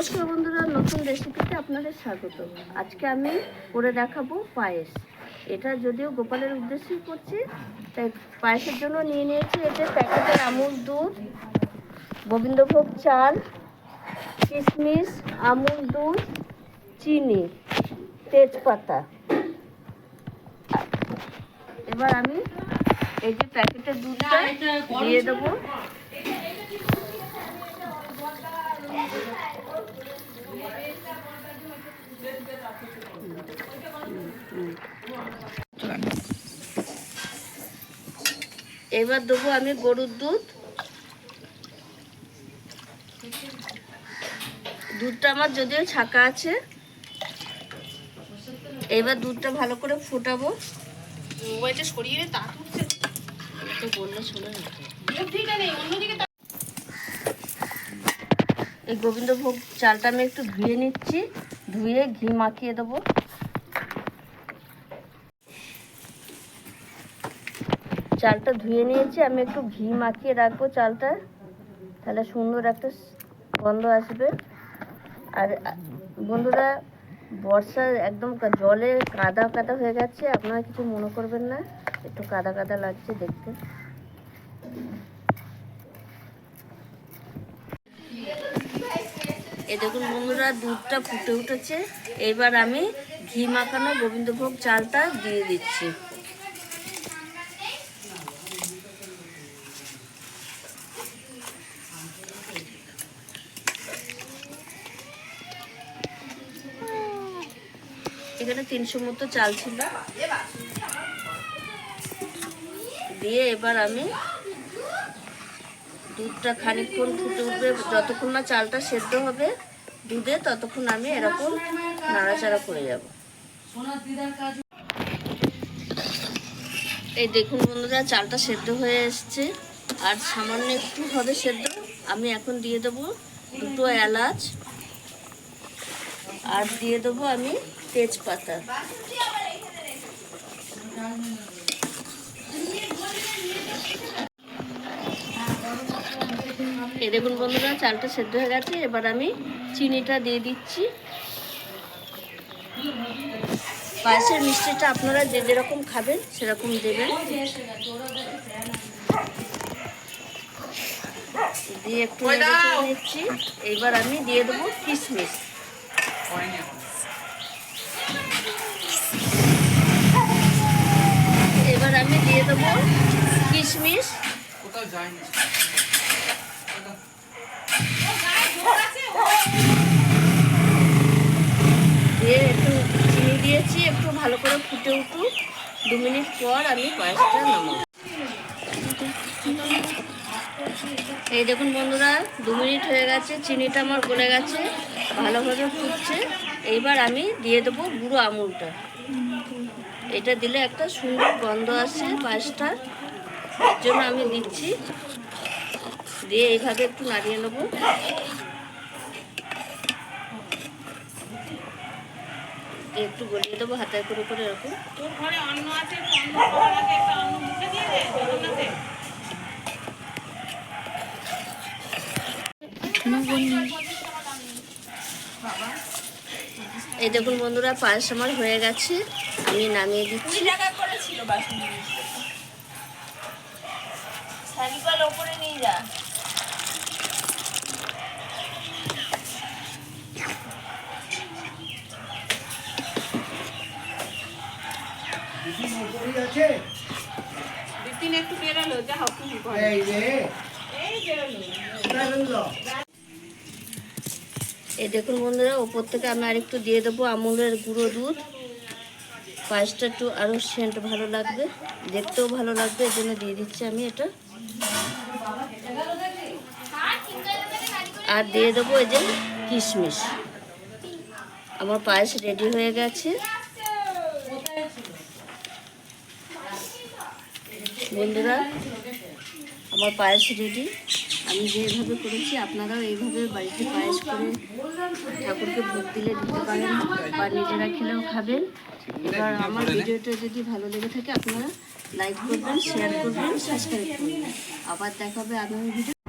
নমস্কার বন্ধুরা, নতুন রেসিপিতে আপনাদের স্বাগত। আজকে আমি করে দেখাবো পায়েস। এটা যদিও গোপালের উদ্দেশ্যেই করছি, তাই পায়েসের জন্য নিয়ে নিয়েছি এতে প্যাকেটের আমুল দুধ, গোবিন্দভোগ চাল, কিশমিশ, আমুল দুধ, চিনি, তেজপাতা। এবার আমি এই যে প্যাকেটের দুধটা দিয়ে দেবো। এবার দেবো আমি গরুর দুধ। দুধটা আমার যদিও ছাকা আছে। এবার দুধটা ভালো করে ফোটাবো। মোবাইলটা সরিয়ে তো বললে শোনা এই গোবিন্দভোগ চালটা আমি একটু ধুয়ে নিচ্ছি। ধুয়ে ঘি মাখিয়ে দেবো। চালটা ধুয়ে নিয়েছি, আমি একটু ঘি মাখিয়ে রাখব চালটা। তাহলে সুন্দর একটা গন্ধ আসবে। আর, বন্ধুরা, বর্ষা একদম জলে কাদা কাদা হয়ে গেছে, আপনারা কিছু মনে করবেন না। একটু কাদা কাদা লাগছে দেখতে। এই দেখুন বন্ধুরা, দুধটা ফুটে উঠেছে। এবার আমি ঘি মাখানো গোবিন্দভোগ চালটা দিয়ে দিচ্ছি। এখানে তিনশো মতো চাল ছিল। দিয়ে এবার আমি দুধটা খানিকক্ষণ ফুটে উঠবে। যতক্ষণ না চালটা সেদ্ধ হবে দুধে, ততক্ষণ আমি এরকম নাড়াচাড়া করে যাব। এই দেখুন বন্ধুরা, চালটা সেদ্ধ হয়ে এসছে। আর সামান্য একটু হবে সেদ্ধ, আমি এখন দিয়ে দেবো দুটো এলাচ। আর দিয়ে দেবো আমি তেজপাতা। এই দেখুন বন্ধুরা চালটা সেদ্ধ হয়ে গেছে। এবার আমি চিনিটা দিয়ে দিচ্ছি। পায়েসের মিষ্টিটা আপনারা যে যেরকম খাবেন সেরকম দেবেন। দিয়ে একটু নিচ্ছি। এইবার আমি দিয়ে দেবো কিশমিশ এবার আমি দিয়ে দেবো কিশমিশ দিয়ে একটু চিনি দিয়েছি, একটু ভালো করে ফুটে উঠুক। দু মিনিট পর আমি পায়েসটা নামাবো এই দেখুন বন্ধুরা, দু মিনিট হয়ে গেছে, চিনিটা আমার গলে গেছে, ভালোভাবে ফুটছে। এইবার আমি দিয়ে দেবো গুঁড়ো আমুলটা। এটা দিলে একটা সুন্দর গন্ধ আসে পায়েসটা জন্য আমি দিচ্ছি। দিয়ে এইভাবে একটু নাড়িয়ে নেব। একটু গলিয়ে দেবো হাতায় করে করে এরকম। এই দেখুন বন্ধুরা পায়েস আমার হয়ে গেছে। আমি নামিয়ে দিচ্ছি। করেছিল বাসন। ওপরে নিয়ে যা। বিপিন একটু বেরোলো যা হোক তুমি ঘরে এই রে এই বেরোলো। এই দেখুন বন্ধুরা ওপর থেকে আমি আরেকটু দিয়ে দেবো আমুলের গুঁড়ো দুধ। পায়েসটা একটু আরও সেন্ট ভালো লাগবে দেখতেও ভালো লাগবে এই জন্য দিয়ে দিচ্ছি আমি এটা। আর দিয়ে দেবো এই যে কিশমিশ। আমার পায়েস রেডি হয়ে গেছে। বন্ধুরা, আমার পায়েস রেডি আমি যেভাবে করেছি, আপনারাও এইভাবে বাড়িতে পায়েস করে ঠাকুরকে ভোগ দিলে দিতে পারেন বা নিজেরা খেলেও খাবেন। এবার আমার ভিডিওটা যদি ভালো লেগে থাকে, আপনারা লাইক করবেন শেয়ার করবেন সাবস্ক্রাইব করবেন। আবার দেখাবে আগামী ভিডিও